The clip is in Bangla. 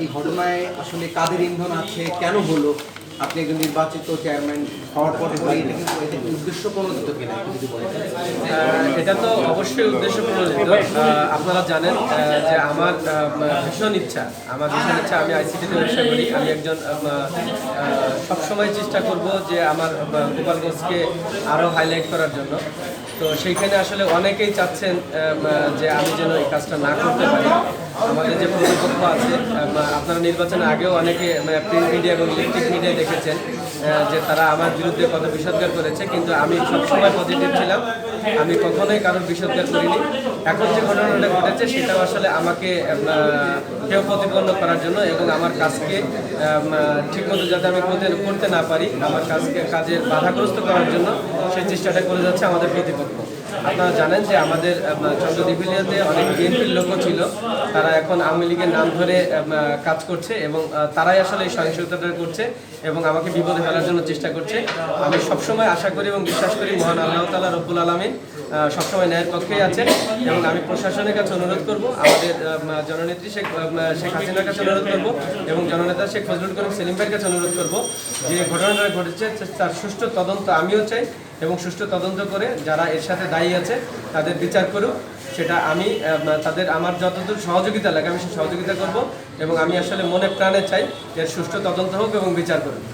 এই ঘটনায় আসলে কাদের ইন্ধন আছে, কেন হলো? আপনি একজন নির্বাচিত চেয়ারম্যান হওয়ার পরে এটা কিন্তু উদ্দেশ্য প্রণোদিত কিনা যদি এটা তো অবশ্যই উদ্দেশ্য প্রণোদিত। আপনারা জানেন যে আমার ভীষণ ইচ্ছা, আমার ভীষণ ইচ্ছা, আমি আইসিটিতে ব্যবসা করি। আমি একজন সব সময় চেষ্টা করব যে আমার গোপালগঞ্জকে আরও হাইলাইট করার জন্য। তো সেইখানে আসলে অনেকেই চাচ্ছেন যে আমি যেন এই কাজটা না করতে পারি। আমাদের যে প্রতিপক্ষ আছে আপনারা নির্বাচনের আগেও অনেকে প্রিন্ট মিডিয়া এবং ইলেকট্রিক মিডিয়ায় দেখেছেন যে তারা আমার বিরুদ্ধে কত বিষোদ্গার করেছে, কিন্তু আমি সবসময় পজিটিভ ছিলাম। আমি কখনোই কারোর বিষোদ্গার করিনি। এখন যে ঘটনাটা ঘটেছে, সেটাও আসলে আমাকে কেউ প্রতিপন্ন করার জন্য এবং আমার কাজকে ঠিকমতো যাতে আমি করতে না পারি, আমার কাজকে, কাজের বাধাগ্রস্ত করার জন্য সেই চেষ্টাটা করে যাচ্ছে আমাদের প্রতিপক্ষ। আপনারা জানেন যে আমাদের চন্দ্রদ্বীপিলিয়াতে অনেক বিএনপির লোকও ছিল। তারা এখন আওয়ামী লীগের নাম ধরে কাজ করছে এবং তারাই আসলে এই সহিংসতাটা করছে এবং আমাকে বিপদে ফেলার জন্য চেষ্টা করছে। আমি সবসময় আশা করি এবং বিশ্বাস করি মহান আল্লাহ তালা রব্বুল আলমিন সবসময় ন্যায়ের পক্ষেই আছেন এবং আমি প্রশাসনের কাছে অনুরোধ করব আমাদের আম, জননেত্রী শেখ শেখ হাসিনার কাছে অনুরোধ করব এবং জননেতা শেখ ফজলুল করিম সেলিম ভাইয়ের কাছে অনুরোধ করব যে ঘটনাটা ঘটেছে তার সুষ্ঠু তদন্ত আমিও চাই। এবং সুষ্ঠু তদন্ত করে যারা এর সাথে দায়ী আছে, তাদের বিচার করুক। সেটা আমি তাদের আমার যতদূর সহযোগিতা লাগে, আমি সহযোগিতা করব এবং আমি আসলে মনে প্রাণে চাই এর সুষ্ঠু তদন্ত হোক এবং বিচার করুক।